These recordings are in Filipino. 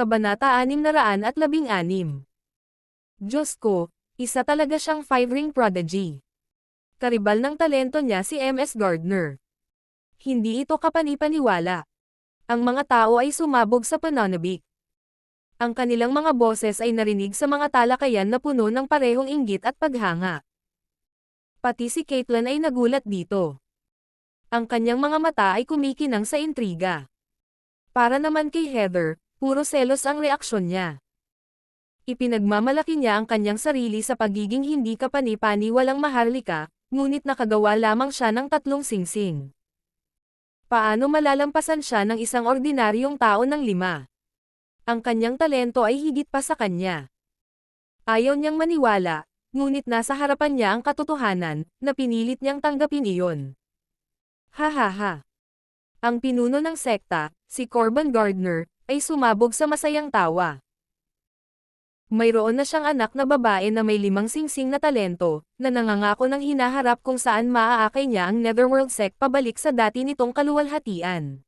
Kabanata 616 Diyos ko, isa talaga siyang five-ring prodigy. Karibal ng talento niya si MS Gardner. Hindi ito kapanipaniwala. Ang mga tao ay sumabog sa pananabik. Ang kanilang mga boses ay narinig sa mga talakayan na puno ng parehong inggit at paghanga. Pati si Caitlin ay nagulat dito. Ang kanyang mga mata ay kumikinang sa intriga. Para naman kay Heather, puro selos ang reaksyon niya. Ipinagmamalaki niya ang kanyang sarili sa pagiging hindi kapani-pani walang maharlika, ngunit nakagawa lamang siya ng tatlong singsing. Paano malalampasan siya ng isang ordinaryong tao ng lima? Ang kanyang talento ay higit pa sa kanya. Ayaw niyang maniwala, ngunit nasa harapan niya ang katotohanan, na pinilit niyang tanggapin iyon. Ha ha ha. Ang pinuno ng sekta, si Corbin Gardner, ay sumabog sa masayang tawa. Mayroon na siyang anak na babae na may limang singsing na talento, na nangangako ng hinaharap kung saan maaakay niya ang Netherworld Sect pabalik sa dati nitong kaluwalhatian.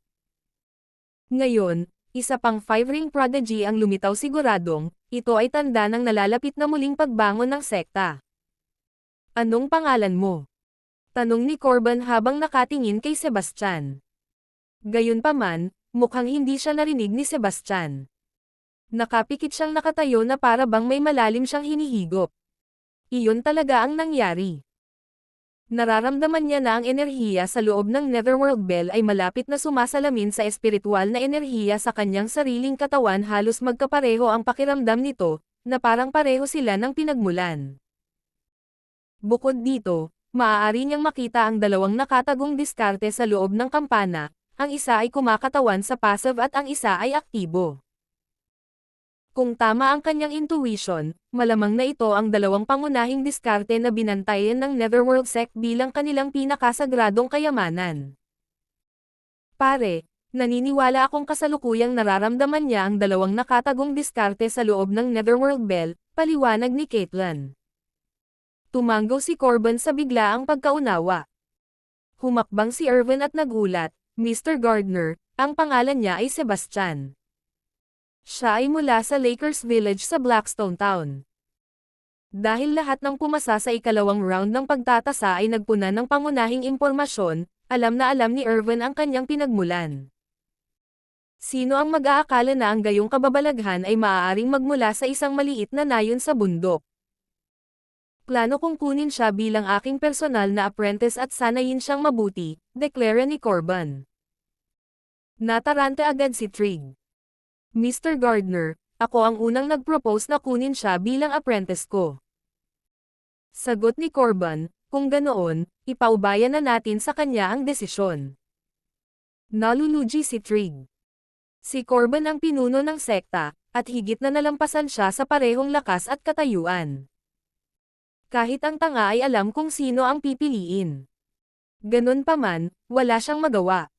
Ngayon, isa pang five-ring prodigy ang lumitaw siguradong, ito ay tanda ng nalalapit na muling pagbangon ng sekta. Anong pangalan mo? Tanong ni Corbin habang nakatingin kay Sebastian. Gayunpaman, mukhang hindi siya narinig ni Sebastian. Nakapikit siyang nakatayo na para bang may malalim siyang hinihigop. Iyon talaga ang nangyari. Nararamdaman niya na ang enerhiya sa loob ng Netherworld Bell ay malapit na sumasalamin sa espiritual na enerhiya sa kanyang sariling katawan halos magkapareho ang pakiramdam nito, na parang pareho sila ng pinagmulan. Bukod dito, maaari niyang makita ang dalawang nakatagong diskarte sa loob ng kampana, ang isa ay kumakatawan sa passive at ang isa ay aktibo. Kung tama ang kanyang intuition, malamang na ito ang dalawang pangunahing diskarte na binantayan ng Netherworld Sect bilang kanilang pinakasagradong kayamanan. Pare, naniniwala akong kasalukuyang nararamdaman niya ang dalawang nakatagong diskarte sa loob ng Netherworld Bell, paliwanag ni Caitlin. Tumanggaw si Corbin sa biglaang pagkaunawa. Humakbang si Irvin at nagulat, Mr. Gardner, ang pangalan niya ay Sebastian. Siya ay mula sa Lakers Village sa Blackstone Town. Dahil lahat ng pumasa sa ikalawang round ng pagtatasa ay nagpuna ng pangunahing impormasyon, alam na alam ni Irvin ang kanyang pinagmulan. Sino ang mag-aakala na ang gayong kababalaghan ay maaaring magmula sa isang maliit na nayon sa bundok? Plano kong kunin siya bilang aking personal na apprentice at sanayin siyang mabuti, deklara ni Corbin. Natarante agad si Trig. Mr. Gardner, ako ang unang nag-propose na kunin siya bilang apprentice ko. Sagot ni Corbin, kung ganoon, ipaubayan na natin sa kanya ang desisyon. Naluluji si Trig. Si Corbin ang pinuno ng sekta, at higit na nalampasan siya sa parehong lakas at katayuan. Kahit ang tanga ay alam kung sino ang pipiliin. Ganon pa man, wala siyang magawa.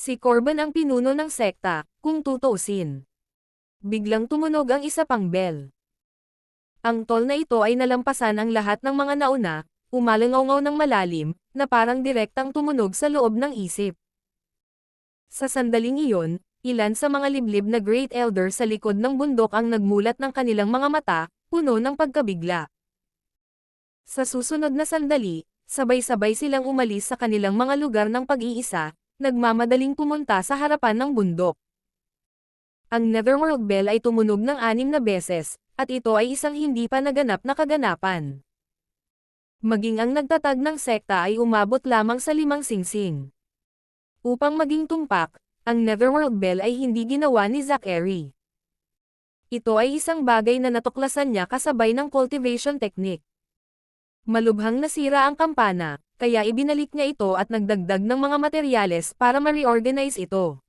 Si Corbin ang pinuno ng sekta, kung tutuusin. Biglang tumunog ang isa pang bell. Ang tol na ito ay nalampasan ang lahat ng mga nauna, umalangaw ng malalim, na parang direktang tumunog sa loob ng isip. Sa sandaling iyon, ilan sa mga liblib na Great Elder sa likod ng bundok ang nagmulat ng kanilang mga mata, puno ng pagkabigla. Sa susunod na sandali, sabay-sabay silang umalis sa kanilang mga lugar ng pag-iisa, nagmamadaling pumunta sa harapan ng bundok. Ang Netherworld Bell ay tumunog ng anim na beses, at ito ay isang hindi pa naganap na kaganapan. Maging ang nagtatag ng sekta ay umabot lamang sa limang singsing. Upang maging tumpak, ang Netherworld Bell ay hindi ginawa ni Zachary. Ito ay isang bagay na natuklasan niya kasabay ng cultivation technique. Malubhang nasira ang kampana, kaya ibinalik niya ito at nagdagdag ng mga materyales para ma-reorganize ito.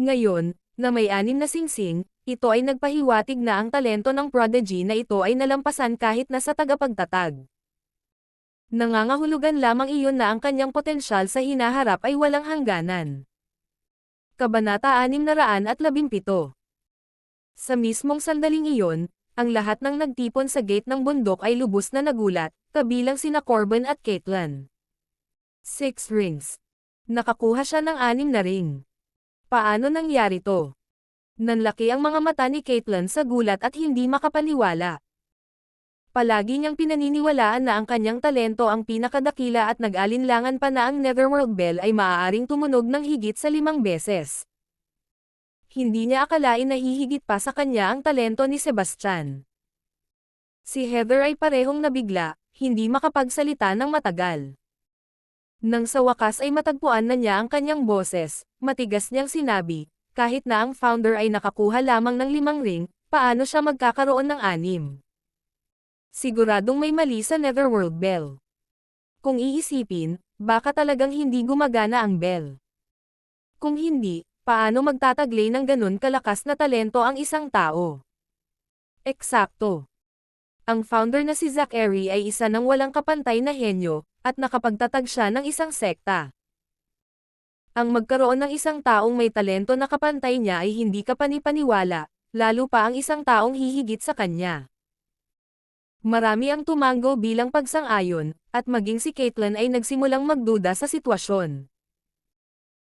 Ngayon, na may anim na singsing, ito ay nagpahiwatig na ang talento ng prodigy na ito ay nalampasan kahit nasa tagapagtatag. Nangangahulugan lamang iyon na ang kanyang potensyal sa hinaharap ay walang hangganan. Kabanata 617 Sa mismong sandaling iyon, ang lahat ng nagtipon sa gate ng bundok ay lubos na nagulat, kabilang sina Corbin at Caitlin. Six rings. Nakakuha siya ng anim na ring. Paano nangyari to? Nanlaki ang mga mata ni Caitlyn sa gulat at hindi makapaniwala. Palagi niyang pinaniniwalaan na ang kanyang talento ang pinakadakila at nag-alinlangan pa na ang Netherworld Bell ay maaaring tumunog ng higit sa limang beses. Hindi niya akalain na hihigit pa sa kanya ang talento ni Sebastian. Si Heather ay parehong nabigla, hindi makapagsalita ng matagal. Nang sa wakas ay matagpuan na niya ang kanyang boses, matigas niyang sinabi, kahit na ang founder ay nakakuha lamang ng limang ring, paano siya magkakaroon ng anim? Siguradong may mali sa Netherworld Bell. Kung iisipin, baka talagang hindi gumagana ang bell. Kung hindi, paano magtataglay ng ganun kalakas na talento ang isang tao? Eksakto. Ang founder na si Zachary ay isa ng walang kapantay na henyo, at nakapagtatag siya ng isang sekta. Ang magkaroon ng isang taong may talento na kapantay niya ay hindi kapanipaniwala, lalo pa ang isang taong hihigit sa kanya. Marami ang tumango bilang pagsang-ayon, at maging si Caitlyn ay nagsimulang magduda sa sitwasyon.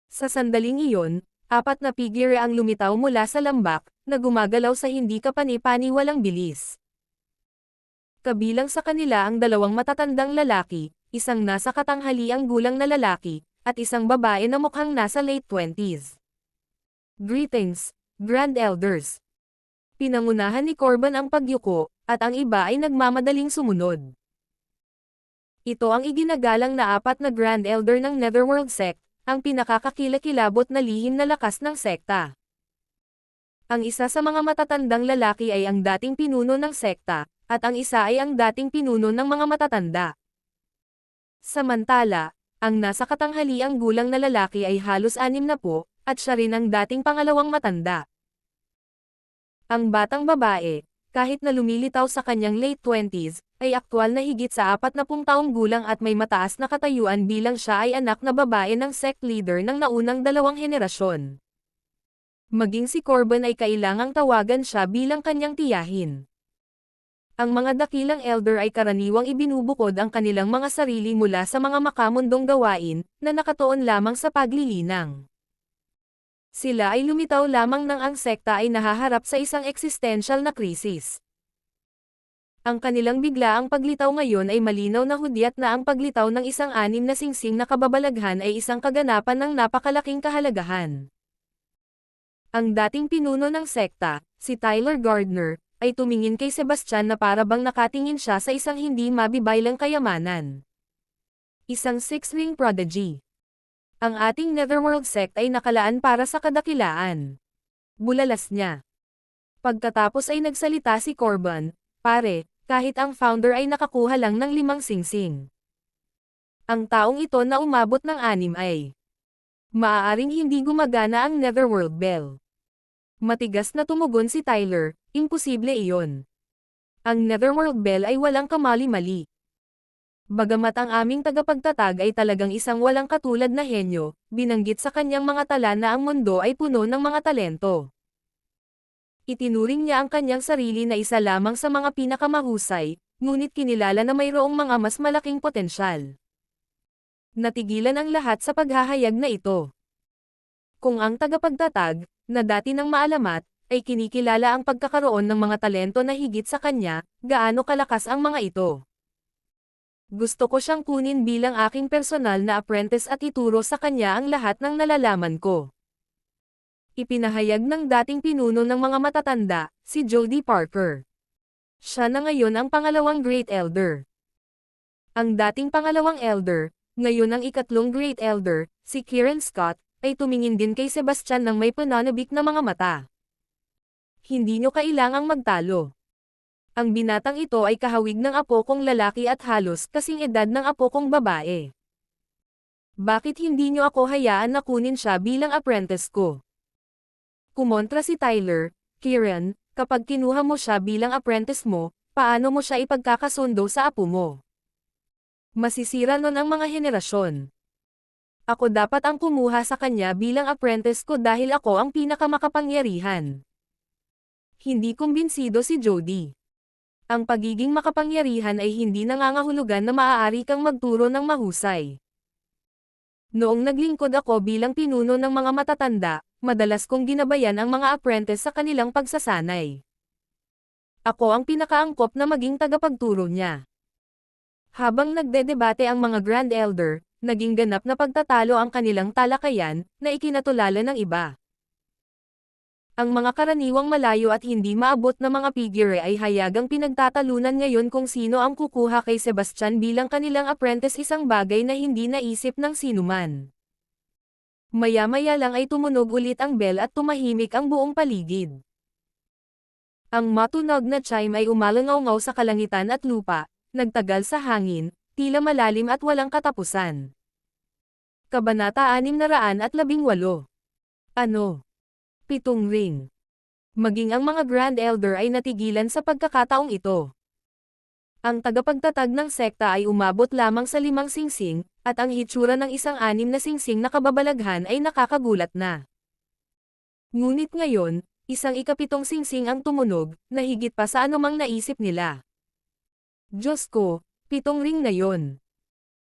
Sa sandaling iyon, apat na figure ang lumitaw mula sa lambak, na gumagalaw sa hindi kapani-paniwalang bilis. Kabilang sa kanila ang dalawang matatandang lalaki, isang nasa katanghaliang gulang na lalaki, at isang babae na mukhang nasa late 20s. Greetings, Grand Elders. Pinangunahan ni Corban ang pagyuko, at ang iba ay nagmamadaling sumunod. Ito ang iginagalang na apat na Grand Elder ng Netherworld Sect, ang pinakakakilakilabot na lihim na lakas ng sekta. Ang isa sa mga matatandang lalaki ay ang dating pinuno ng sekta, at ang isa ay ang dating pinuno ng mga matatanda. Samantala, ang nasa katanghaliang gulang na lalaki ay halos anim na po, at siya rin ang dating pangalawang matanda. Ang batang babae, kahit na lumilitaw sa kanyang late 20s, ay aktwal na higit sa apat na pung taong gulang at may mataas na katayuan bilang siya ay anak na babae ng sect leader ng naunang dalawang henerasyon. Maging si Corbin ay kailangang tawagan siya bilang kanyang tiyahin. Ang mga dakilang elder ay karaniwang ibinubukod ang kanilang mga sarili mula sa mga makamundong gawain, na nakatuon lamang sa paglilinang. Sila ay lumitaw lamang nang ang sekta ay nahaharap sa isang existential na krisis. Ang kanilang biglaang paglitaw ngayon ay malinaw na hudyat na ang paglitaw ng isang anim na singsing na kababalaghan ay isang kaganapan ng napakalaking kahalagahan. Ang dating pinuno ng sekta, si Tyler Gardner, ay tumingin kay Sebastian na para bang nakatingin siya sa isang hindi mabibaylang kayamanan. Isang six-ring prodigy. Ang ating Netherworld sect ay nakalaan para sa kadakilaan. Bulalas niya. Pagkatapos ay nagsalita si Corban, pare, kahit ang founder ay nakakuha lang ng limang singsing. Ang taong ito na umabot ng anim ay maaaring hindi gumagana ang Netherworld Bell. Matigas na tumugon si Tyler, imposible iyon. Ang Netherworld Bell ay walang kamali-mali. Bagamat ang aming tagapagtatag ay talagang isang walang katulad na henyo, binanggit sa kanyang mga tala na ang mundo ay puno ng mga talento. Itinuring niya ang kanyang sarili na isa lamang sa mga pinakamahusay, ngunit kinilala na mayroong mga mas malaking potensyal. Natigilan ang lahat sa paghahayag na ito. Kung ang tagapagtatag, na dati ng maalamat, ay kinikilala ang pagkakaroon ng mga talento na higit sa kanya, gaano kalakas ang mga ito. Gusto ko siyang kunin bilang aking personal na apprentice at ituro sa kanya ang lahat ng nalalaman ko. Ipinahayag ng dating pinuno ng mga matatanda, si Jody Parker. Siya na ngayon ang pangalawang Great Elder. Ang dating pangalawang Elder, ngayon ang ikatlong Great Elder, si Kieran Scott, ay tumingin din kay Sebastian ng may pananabik na mga mata. Hindi nyo kailangang magtalo. Ang binatang ito ay kahawig ng apo kong lalaki at halos kasing edad ng apo kong babae. Bakit hindi nyo ako hayaan na kunin siya bilang apprentice ko? Kumontra si Tyler, Kieran, kapag kinuha mo siya bilang apprentice mo, paano mo siya ipagkakasundo sa apo mo? Masisira nun ang mga henerasyon. Ako dapat ang kumuha sa kanya bilang apprentice ko dahil ako ang pinakamakapangyarihan. Hindi kumbinsido si Jody. Ang pagiging makapangyarihan ay hindi nangangahulugan na maaari kang magturo ng mahusay. Noong naglingkod ako bilang pinuno ng mga matatanda, madalas kong ginabayan ang mga apprentice sa kanilang pagsasanay. Ako ang pinakaangkop na maging tagapagturo niya. Habang nagdedebate ang mga Grand Elder, naging ganap na pagtatalo ang kanilang talakayan, na ikinatulala ng iba. Ang mga karaniwang malayo at hindi maabot na mga figure ay hayagang pinagtatalunan ngayon kung sino ang kukuha kay Sebastian bilang kanilang apprentice isang bagay na hindi naisip ng sinuman. Maya-maya lang ay tumunog ulit ang bell at tumahimik ang buong paligid. Ang matunog na chime ay umalangaw sa kalangitan at lupa, nagtagal sa hangin, tila malalim at walang katapusan. Kabanata 618 Ano? Pitong ring. Maging ang mga Grand Elder ay natigilan sa pagkakataong ito. Ang tagapagtatag ng sekta ay umabot lamang sa limang singsing, at ang hitsura ng isang anim na singsing na kababalaghan ay nakakagulat na. Ngunit ngayon, isang ikapitong singsing ang tumunog, na higit pa sa anumang naisip nila. Diyos ko, pitong ring na yon.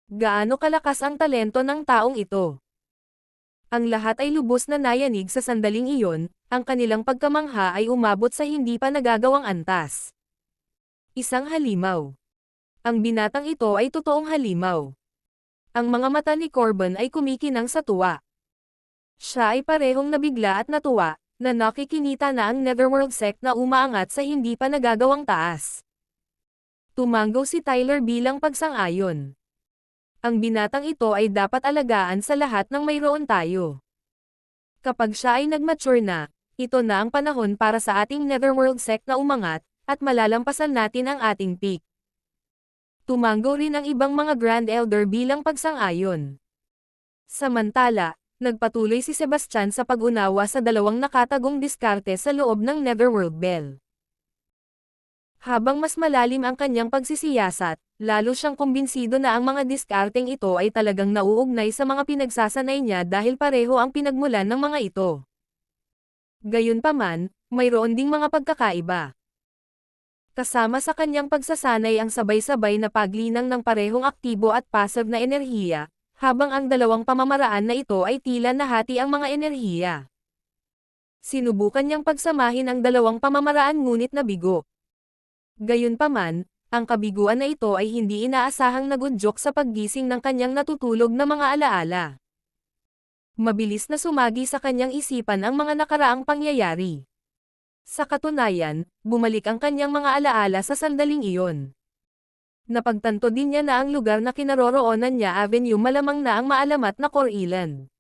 Gaano kalakas ang talento ng taong ito? Ang lahat ay lubos na nayanig sa sandaling iyon, ang kanilang pagkamangha ay umabot sa hindi pa nagagawang antas. Isang halimaw. Ang binatang ito ay totoong halimaw. Ang mga mata ni Corbin ay kumikinang sa tuwa. Siya ay parehong nabigla at natuwa, na nakikinita na ang Netherworld sect na umaangat sa hindi pa nagagawang taas. Tumanggo si Tyler bilang pagsang-ayon. Ang binatang ito ay dapat alagaan sa lahat ng mayroon tayo. Kapag siya ay nagmature na, ito na ang panahon para sa ating Netherworld sect na umangat, at malalampasan natin ang ating peak. Tumanggo rin ang ibang mga Grand Elder bilang pagsang-ayon. Samantala, nagpatuloy si Sebastian sa pag-unawa sa dalawang nakatagong diskarte sa loob ng Netherworld Bell. Habang mas malalim ang kanyang pagsisiyasat, lalo siyang kumbinsido na ang mga diskarteng ito ay talagang nauugnay sa mga pinagsasanay niya dahil pareho ang pinagmulan ng mga ito. Gayunpaman, mayroon ding mga pagkakaiba. Kasama sa kanyang pagsasanay ang sabay-sabay na paglinang ng parehong aktibo at passive na enerhiya, habang ang dalawang pamamaraan na ito ay tila nahati ang mga enerhiya. Sinubukan niyang pagsamahin ang dalawang pamamaraan ngunit nabigo. Gayunpaman, ang kabiguan na ito ay hindi inaasahang nagunjok sa paggising ng kanyang natutulog na mga alaala. Mabilis na sumagi sa kanyang isipan ang mga nakaraang pangyayari. Sa katunayan, bumalik ang kanyang mga alaala sa sandaling iyon. Napagtanto din niya na ang lugar na kinaroroonan niya Avenue malamang na ang maalamat na Core Island.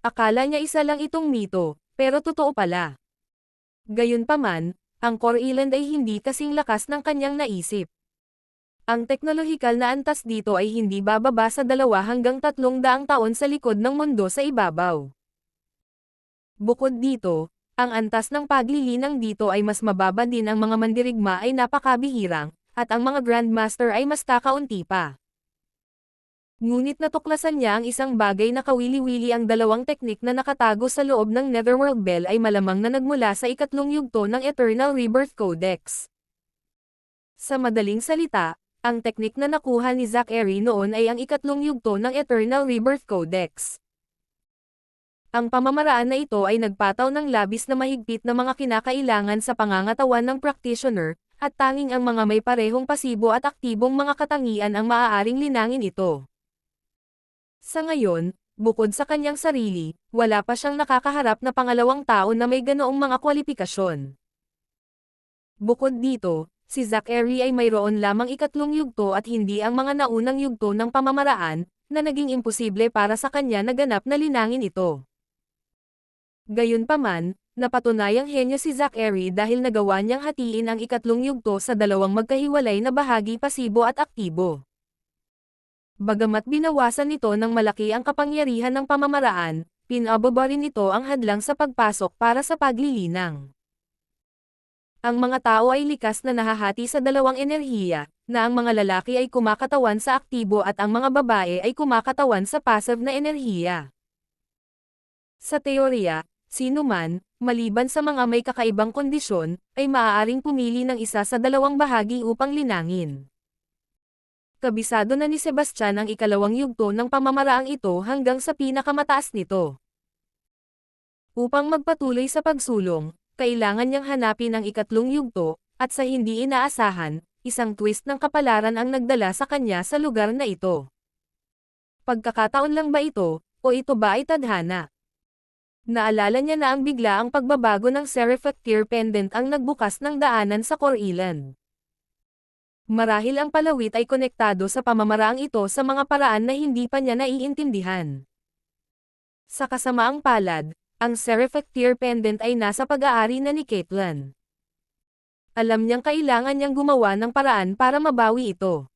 Akala niya isa lang itong mito, pero totoo pala. Gayunpaman, ang Core Island ay hindi kasing lakas ng kanyang naisip. Ang teknolohikal na antas dito ay hindi bababa sa dalawa hanggang tatlong daang taon sa likod ng mundo sa ibabaw. Bukod dito, ang antas ng paglilinang dito ay mas mababa din ang mga mandirigma ay napakabihirang, at ang mga Grandmaster ay mas kakaunti pa. Ngunit natuklasan niya ang isang bagay na kawili-wili ang dalawang teknik na nakatago sa loob ng Netherworld Bell ay malamang na nagmula sa ikatlong yugto ng Eternal Rebirth Codex. Sa madaling salita, ang teknik na nakuha ni Zachary noon ay ang ikatlong yugto ng Eternal Rebirth Codex. Ang pamamaraan na ito ay nagpataw ng labis na mahigpit na mga kinakailangan sa pangangatawan ng practitioner, at tanging ang mga may parehong pasibo at aktibong mga katangian ang maaaring linangin ito. Sa ngayon, bukod sa kanyang sarili, wala pa siyang nakakaharap na pangalawang tao na may ganoong mga kwalifikasyon. Bukod dito, si Zachary ay mayroon lamang ikatlong yugto at hindi ang mga naunang yugto ng pamamaraan, na naging imposible para sa kanya na ganap na linangin ito. Gayunpaman, napatunayang henyo si Zachary dahil nagawa niyang hatiin ang ikatlong yugto sa dalawang magkahiwalay na bahagi pasibo at aktibo. Bagamat binawasan nito ng malaki ang kapangyarihan ng pamamaraan, pinababa rin ito ang hadlang sa pagpasok para sa paglilinang. Ang mga tao ay likas na nahahati sa dalawang enerhiya, na ang mga lalaki ay kumakatawan sa aktibo at ang mga babae ay kumakatawan sa passive na enerhiya. Sa teorya, sino man, maliban sa mga may kakaibang kondisyon, ay maaaring pumili ng isa sa dalawang bahagi upang linangin. Kabisado na ni Sebastian ang ikalawang yugto ng pamamaraang ito hanggang sa pinakamataas nito. Upang magpatuloy sa pagsulong, kailangan niyang hanapin ang ikatlong yugto, at sa hindi inaasahan, isang twist ng kapalaran ang nagdala sa kanya sa lugar na ito. Pagkakataon lang ba ito, o ito ba ay tadhana? Naalala niya na ang bigla ang pagbabago ng Seraph-Tear Pendant ang nagbukas ng daanan sa Core Island. Marahil ang palawit ay konektado sa pamamaraang ito sa mga paraan na hindi pa niya naiintindihan. Sa kasamaang palad, ang Seraph-Tear Pendant ay nasa pag-aari na ni Caitlyn. Alam niyang kailangan niyang gumawa ng paraan para mabawi ito.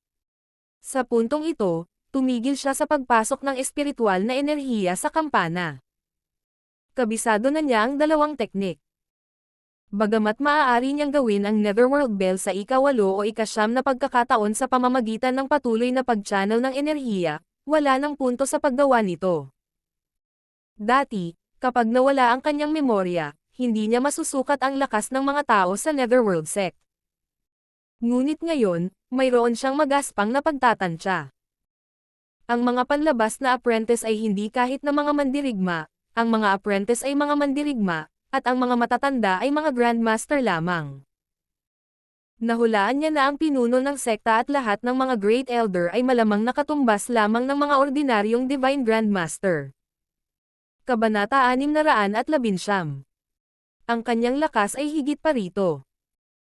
Sa puntong ito, tumigil siya sa pagpasok ng espiritual na enerhiya sa kampana. Kabisado na niya ang dalawang teknik. Bagamat maaari niyang gawin ang Netherworld Bell sa ikawalo o ikasyam na pagkakataon sa pamamagitan ng patuloy na pag-channel ng enerhiya, wala nang punto sa paggawa nito. Dati, kapag nawala ang kanyang memorya, hindi niya masusukat ang lakas ng mga tao sa Netherworld Sect. Ngunit ngayon, mayroon siyang magaspang na pagtatansya. Ang mga panlabas na apprentice ay hindi kahit na mga mandirigma, ang mga apprentice ay mga mandirigma, at ang mga matatanda ay mga grandmaster lamang. Nahulaan niya na ang pinuno ng sekta at lahat ng mga great elder ay malamang nakatumbas lamang ng mga ordinaryong divine grandmaster. Kabanata 619 Ang kanyang lakas ay higit pa rito.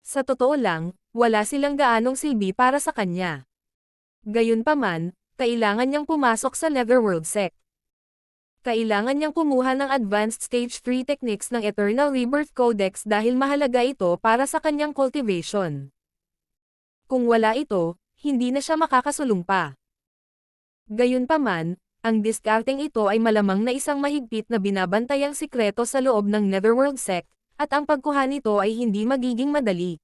Sa totoo lang, wala silang gaanong silbi para sa kanya. Gayunpaman, kailangan niyang pumasok sa Netherworld Sect. Kailangan niyang kumuha ng Advanced Stage 3 techniques ng Eternal Rebirth Codex dahil mahalaga ito para sa kanyang cultivation. Kung wala ito, hindi na siya makakasulong pa. Gayunpaman, ang discarding ito ay malamang na isang mahigpit na binabantayang sikreto sa loob ng Netherworld Sect, at ang pagkuha nito ay hindi magiging madali.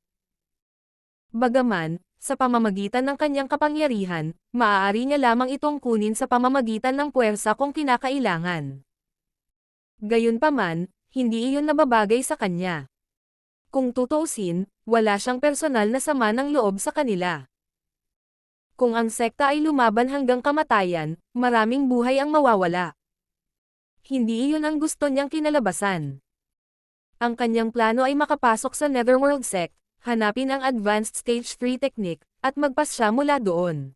Bagaman, sa pamamagitan ng kanyang kapangyarihan, maaari niya lamang itong kunin sa pamamagitan ng puwersa kung kinakailangan. Gayunpaman, hindi iyon nababagay sa kanya. Kung tutuusin, wala siyang personal na sama ng loob sa kanila. Kung ang sekta ay lumaban hanggang kamatayan, maraming buhay ang mawawala. Hindi iyon ang gusto niyang kinalabasan. Ang kanyang plano ay makapasok sa Netherworld Sect, hanapin ang Advanced Stage 3 technique, at magpas siya mula doon.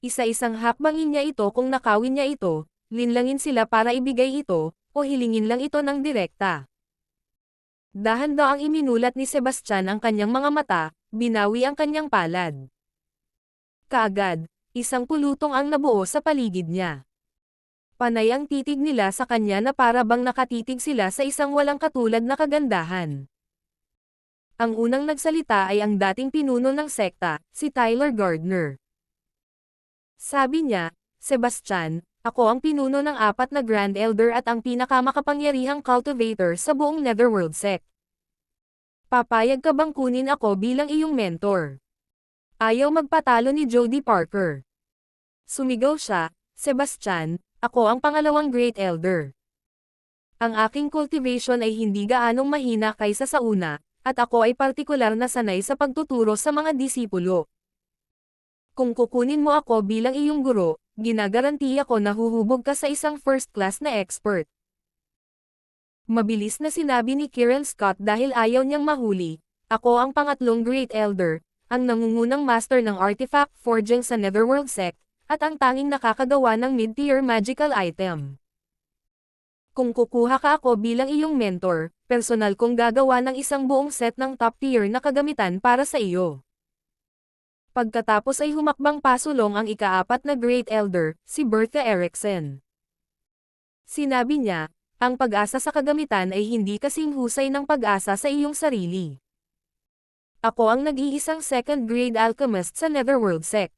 Isa-isang hakbangin niya ito kung nakawin niya ito, linlangin sila para ibigay ito, o hilingin lang ito ng direkta. Dahan daw ang iminulat ni Sebastian ang kanyang mga mata, binawi ang kanyang palad. Kaagad, isang pulutong ang nabuo sa paligid niya. Panay ang titig nila sa kanya na para bang nakatitig sila sa isang walang katulad na kagandahan. Ang unang nagsalita ay ang dating pinuno ng sekta, si Tyler Gardner. Sabi niya, Sebastian, ako ang pinuno ng apat na Grand Elder at ang pinakamakapangyarihang cultivator sa buong Netherworld sect. Papayag ka bang kunin ako bilang iyong mentor? Ayaw magpatalo ni Jody Parker. Sumigaw siya, Sebastian, ako ang pangalawang Great Elder. Ang aking cultivation ay hindi gaanong mahina kaysa sa una, at ako ay partikular na sanay sa pagtuturo sa mga disipulo. Kung kukunin mo ako bilang iyong guro, ginagarantiya ko na huhubog ka sa isang first class na expert. Mabilis na sinabi ni Kieran Scott dahil ayaw niyang mahuli, ako ang pangatlong Great Elder, ang nangungunang master ng artifact forging sa Netherworld Sect, at ang tanging nakakagawa ng mid-tier magical item. Kung kukuha ka ako bilang iyong mentor, personal kong gagawa ng isang buong set ng top tier na kagamitan para sa iyo. Pagkatapos ay humakbang pasulong ang ikaapat na Great Elder, si Bertha Erickson. Sinabi niya, ang pag-asa sa kagamitan ay hindi kasing husay ng pag-asa sa iyong sarili. Ako ang nag-iisang second grade alchemist sa Netherworld Sect.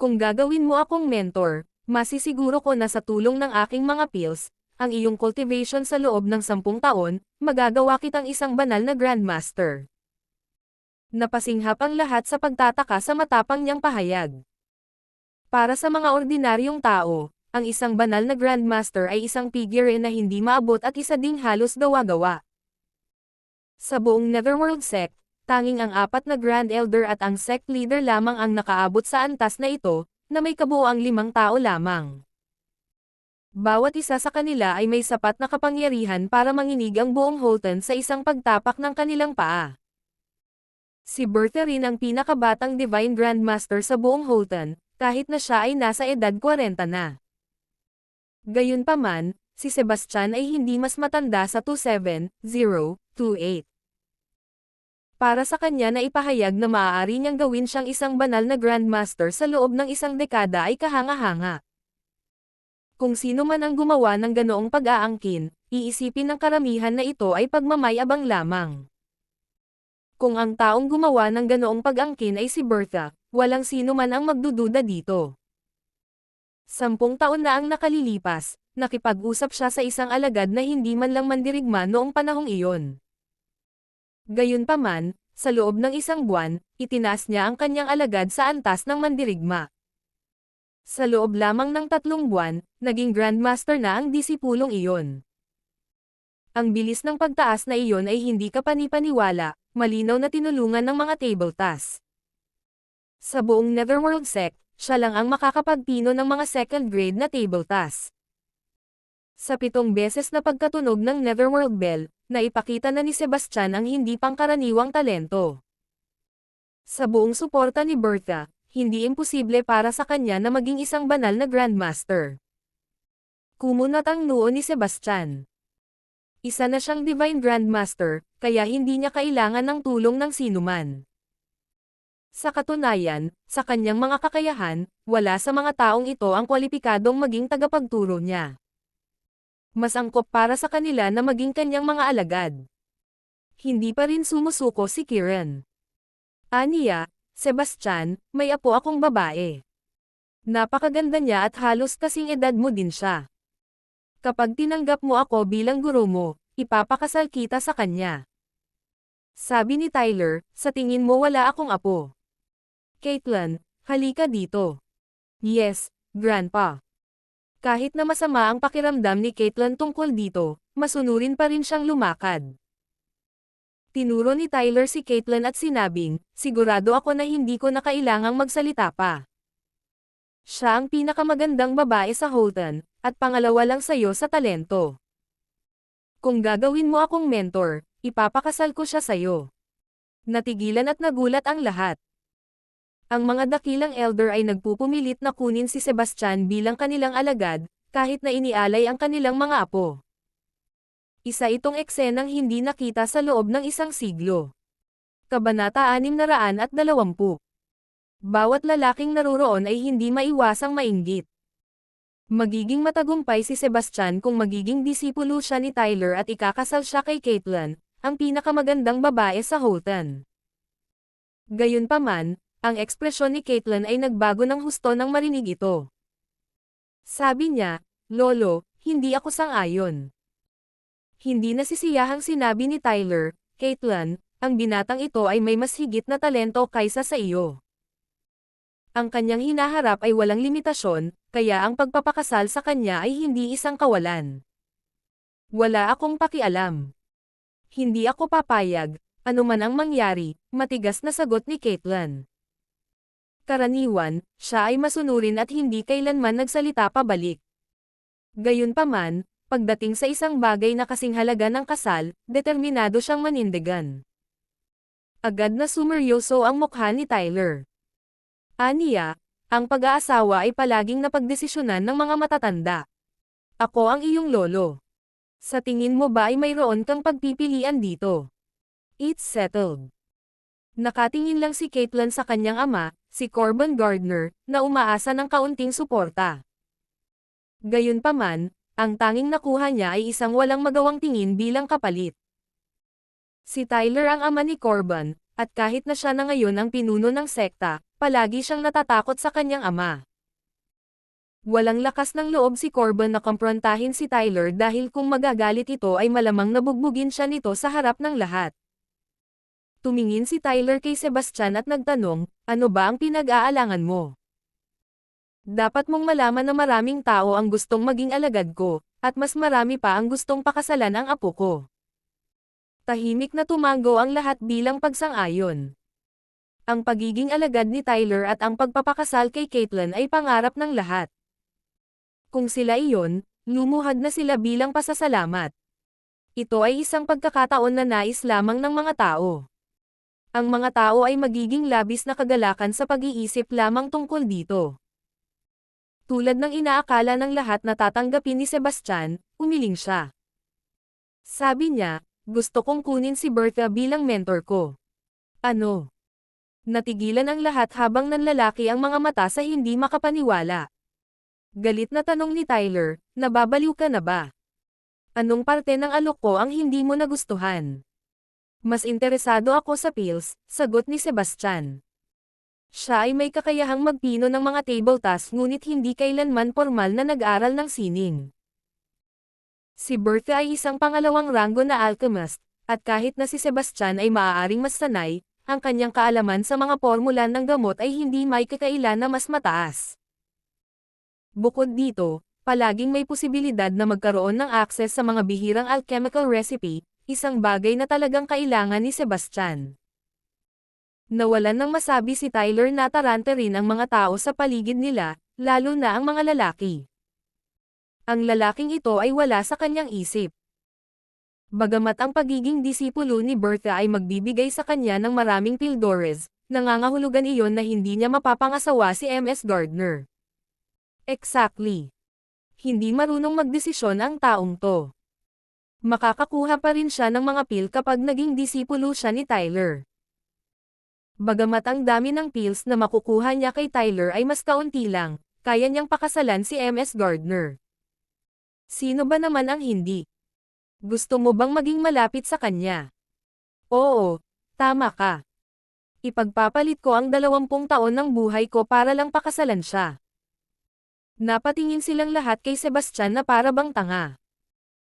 Kung gagawin mo akong mentor, masisiguro ko na sa tulong ng aking mga pills, ang iyong cultivation sa loob ng sampung taon, magagawa kitang isang banal na Grandmaster. Napasinghap ang lahat sa pagtataka sa matapang niyang pahayag. Para sa mga ordinaryong tao, ang isang banal na Grandmaster ay isang figure na hindi maabot at isa ding halos gawa-gawa. Sa buong Netherworld sect, tanging ang apat na Grand Elder at ang sect leader lamang ang nakaabot sa antas na ito, na may kabuoang limang tao lamang. Bawat isa sa kanila ay may sapat na kapangyarihan para manginig ang buong Holton sa isang pagtapak ng kanilang paa. Si Bertha rin ang pinakabatang Divine Grandmaster sa buong Holton, kahit na siya ay nasa edad 40 na. Gayunpaman, si Sebastian ay hindi mas matanda sa 27-0-28. Para sa kanya na ipahayag na maaari niyang gawin siyang isang banal na Grandmaster sa loob ng isang dekada ay kahanga-hanga. Kung sino man ang gumawa ng ganoong pag-aangkin, iisipin ng karamihan na ito ay pagmamayabang lamang. Kung ang taong gumawa ng ganoong pag-angkin ay si Bertha, walang sino man ang magdududa dito. Sampung taon na ang nakalilipas, nakipag-usap siya sa isang alagad na hindi man lang mandirigma noong panahong iyon. Gayunpaman, sa loob ng isang buwan, itinaas niya ang kanyang alagad sa antas ng mandirigma. Sa loob lamang ng tatlong buwan, naging Grandmaster na ang disipulong iyon. Ang bilis ng pagtaas na iyon ay hindi kapanipaniwala, malinaw na tinulungan ng mga table task. Sa buong Netherworld sect, siya lang ang makakapagpino ng mga second grade na table task. Sa pitong beses na pagkatunog ng Netherworld Bell, naipakita na ni Sebastian ang hindi pangkaraniwang talento. Sa buong suporta ni Bertha, hindi imposible para sa kanya na maging isang banal na Grandmaster. Kumunat ang noo ni Sebastian. Isa na siyang Divine Grandmaster, kaya hindi niya kailangan ng tulong ng sinuman. Sa katunayan, sa kanyang mga kakayahan, wala sa mga taong ito ang kwalipikadong maging tagapagturo niya. Mas angkop para sa kanila na maging kanyang mga alagad. Hindi pa rin sumusuko si Kiran. Aniya, Sebastian, may apo akong babae. Napakaganda niya at halos kasing edad mo din siya. Kapag tinanggap mo ako bilang guro mo, ipapakasal kita sa kanya. Sabi ni Tyler, sa tingin mo wala akong apo. Caitlin, halika dito. Yes, Grandpa. Kahit na masama ang pakiramdam ni Caitlin tungkol dito, masunurin pa rin siyang lumakad. Tinuro ni Tyler si Caitlin at sinabing, sigurado ako na hindi ko na kailangang magsalita pa. Siya ang pinakamagandang babae sa Holton, at pangalawa lang sa'yo sa talento. Kung gagawin mo akong mentor, ipapakasal ko siya sa'yo. Natigilan at nagulat ang lahat. Ang mga dakilang elder ay nagpupumilit na kunin si Sebastian bilang kanilang alagad, kahit na inialay ang kanilang mga apo. Isa itong eksenang hindi nakita sa loob ng isang siglo. Kabanata 620 Bawat lalaking naruroon ay hindi maiwasang mainggit. Magiging matagumpay si Sebastian kung magiging disipulo siya ni Tyler at ikakasal siya kay Caitlin, ang pinakamagandang babae sa Holton. Gayunpaman, ang ekspresyon ni Caitlin ay nagbago ng husto nang marinig ito. Sabi niya, Lolo, hindi ako sang-ayon. Hindi nasisiyahang sinabi ni Tyler, Caitlin, ang binatang ito ay may mas higit na talento kaysa sa iyo. Ang kanyang hinaharap ay walang limitasyon, kaya ang pagpapakasal sa kanya ay hindi isang kawalan. Wala akong pakialam. Hindi ako papayag, anuman ang mangyari, matigas na sagot ni Caitlin. Karaniwan, siya ay masunurin at hindi kailanman nagsalita pabalik. Gayunpaman, pagdating sa isang bagay na kasing halaga ng kasal, determinado siyang manindigan. Agad na sumeryoso ang mukha ni Tyler. Aniya, ang pag-aasawa ay palaging napagdesisyonan ng mga matatanda. Ako ang iyong lolo. Sa tingin mo ba ay mayroon kang pagpipilian dito? It's settled. Nakatingin lang si Caitlin sa kanyang ama, si Corbin Gardner, na umaasa ng kaunting suporta. Gayunpaman, ang tanging nakuha niya ay isang walang magawang tingin bilang kapalit. Si Tyler ang ama ni Corbin, at kahit na siya na ngayon ang pinuno ng sekta, palagi siyang natatakot sa kanyang ama. Walang lakas ng loob si Corbin na komprontahin si Tyler dahil kung magagalit ito ay malamang nabugbugin siya nito sa harap ng lahat. Tumingin si Tyler kay Sebastian at nagtanong, ano ba ang pinag-aalangan mo? Dapat mong malaman na maraming tao ang gustong maging alagad ko, at mas marami pa ang gustong pakasalan ang apo ko. Tahimik na tumango ang lahat bilang pagsang-ayon. Ang pagiging alagad ni Tyler at ang pagpapakasal kay Caitlyn ay pangarap ng lahat. Kung sila iyon, lumuhad na sila bilang pasasalamat. Ito ay isang pagkakataon na nais lamang ng mga tao. Ang mga tao ay magiging labis na kagalakan sa pag-iisip lamang tungkol dito. Tulad ng inaakala ng lahat na tatanggapin ni Sebastian, umiling siya. Sabi niya, gusto kong kunin si Bertha bilang mentor ko. Ano? Natigilan ang lahat habang nanlalaki ang mga mata sa hindi makapaniwala. Galit na tanong ni Tyler, nababaliw ka na ba? Anong parte ng alok ko ang hindi mo nagustuhan? Mas interesado ako sa pills, sagot ni Sebastian. Siya ay may kakayahang magpino ng mga table tasks ngunit hindi kailanman formal na nag-aral ng sining. Si Bertha ay isang pangalawang ranggo na alchemist, at kahit na si Sebastian ay maaaring mas sanay, ang kanyang kaalaman sa mga formula ng gamot ay hindi may kakailan na mas mataas. Bukod dito, palaging may posibilidad na magkaroon ng access sa mga bihirang alchemical recipe, isang bagay na talagang kailangan ni Sebastian. Nawalan ng masabi si Tyler na tarante rin ang mga tao sa paligid nila, lalo na ang mga lalaki. Ang lalaking ito ay wala sa kanyang isip. Bagamat ang pagiging disipulo ni Bertha ay magbibigay sa kanya ng maraming pildores, nangangahulugan iyon na hindi niya mapapangasawa si MS Gardner. Exactly. Hindi marunong magdesisyon ang taong to. Makakakuha pa rin siya ng mga pil kapag naging disipulo siya ni Tyler. Bagamat ang dami ng pills na makukuha niya kay Tyler ay mas kaunti lang, kaya niyang pakasalan si MS Gardner. Sino ba naman ang hindi? Gusto mo bang maging malapit sa kanya? Oo, tama ka. Ipagpapalit ko ang dalawampung taon ng buhay ko para lang pakasalan siya. Napatingin silang lahat kay Sebastian na para bang tanga.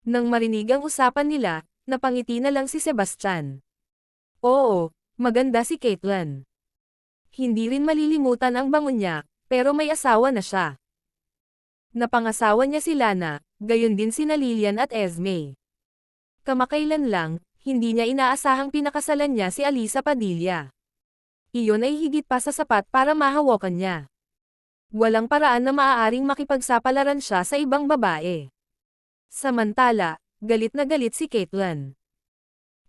Nang marinig ang usapan nila, napangiti na lang si Sebastian. Oo, maganda si Caitlyn. Hindi rin malilimutan ang bangon niya, pero may asawa na siya. Napangasawa niya si Lana, gayon din si Lilian at Esme. Kamakailan lang, hindi niya inaasahang pinakasalan niya si Alisa Padilla. Iyon ay higit pa sa sapat para mahawakan niya. Walang paraan na maaaring makipagsapalaran siya sa ibang babae. Samantala, galit na galit si Caitlyn.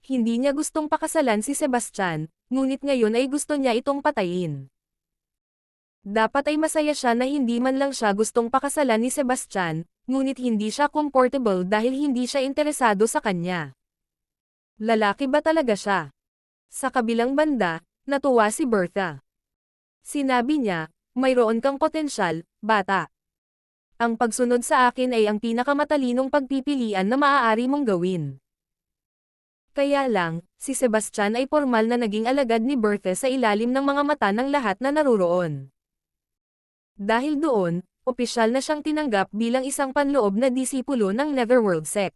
Hindi niya gustong pakasalan si Sebastian, ngunit ngayon ay gusto niya itong patayin. Dapat ay masaya siya na hindi man lang siya gustong pakasalan ni Sebastian, ngunit hindi siya comfortable dahil hindi siya interesado sa kanya. Lalaki ba talaga siya? Sa kabilang banda, natuwa si Bertha. Sinabi niya, mayroon kang potensyal, bata. Ang pagsunod sa akin ay ang pinakamatalinong pagpipilian na maaari mong gawin. Kaya lang, si Sebastian ay formal na naging alagad ni Bertha sa ilalim ng mga mata ng lahat na naruroon. Dahil doon, opisyal na siyang tinanggap bilang isang panloob na disipulo ng Netherworld sect.